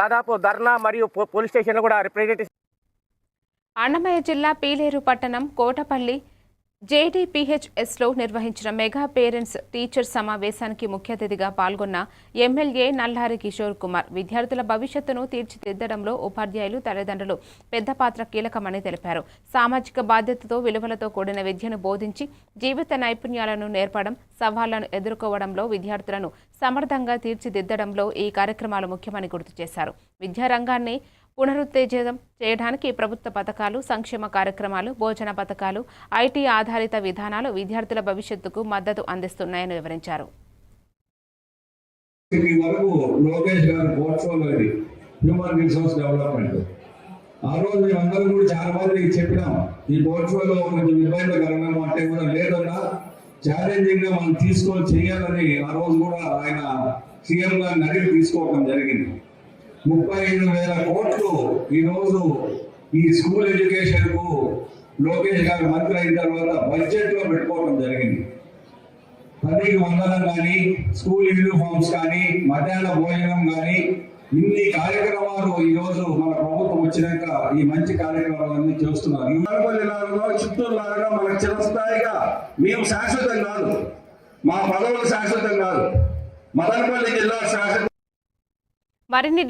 దాదాపు ధర్నా మరియు పోలీస్ స్టేషన్లో కూడా రిప్రజెంటేషన్ అన్నమయ్య జిల్లా పీలేరు పట్టణం కోటపల్లి జేడీపీహెచ్ఎస్లో నిర్వహించిన మెగా పేరెంట్స్ టీచర్ సమావేశానికి ముఖ్య అతిథిగా పాల్గొన్న ఎమ్మెల్యే నల్లారి కిషోర్ కుమార్. విద్యార్థుల భవిష్యత్తును తీర్చిదిద్దడంలో ఉపాధ్యాయులు తల్లిదండ్రులు పెద్ద పాత్ర కీలకమని తెలిపారు. సామాజిక బాధ్యతతో విలువలతో కూడిన విద్యను బోధించి జీవిత నైపుణ్యాలను నేర్పడం సవాళ్ళను ఎదుర్కోవడంలో విద్యార్థులను సమర్థంగా తీర్చిదిద్దడంలో ఈ కార్యక్రమాలు ముఖ్యమని గుర్తు చేశారు. విద్యారంగాన్ని పునరుత్తేజం చేయడానికి ప్రభుత్వ పథకాలు సంక్షేమ కార్యక్రమాలు భోజన పథకాలు ఐటీ ఆధారిత విధానాలు విద్యార్థుల భవిష్యత్తుకు మద్దతు అందిస్తున్నాయని వివరించారు. ఆ రోజు మేమందరం కూడా చాలా మంది చెప్పినాం ఈ పోర్ట్ఫోలియో కొంచెం ఇబ్బంది ఇబ్బందికరంగా అంటే కూడా లేదన్నా ఛాలెంజింగ్గా మనం తీసుకొని చేయాలని ఆ రోజు కూడా ఆయన సీఎం గారిని అడిగి తీసుకోవడం జరిగింది. ముప్పై ఐదు వేల కోట్లు ఈ రోజు ఈ స్కూల్ ఎడ్యుకేషన్కు లోకేష్ గారు మంత్రి అయిన తర్వాత బడ్జెట్లో పెట్టుకోవడం జరిగింది. పదికి వందనం కానీ స్కూల్ యూనిఫామ్స్ కానీ మధ్యాహ్న భోజనం కానీ ఇన్ని కార్యక్రమాలు ఈ రోజు మన ప్రభుత్వం వచ్చినాక ఈ మంచి కార్యక్రమాలన్నీ చేస్తున్నారు. లాగా చిత్తూరు లాగా మనకు చిరస్థాయిగా మేము శాశ్వతం కాదు. మా పదవులు శాశ్వతం కాదు. మదనపల్లి జిల్లా శాశ్వత. మరిన్ని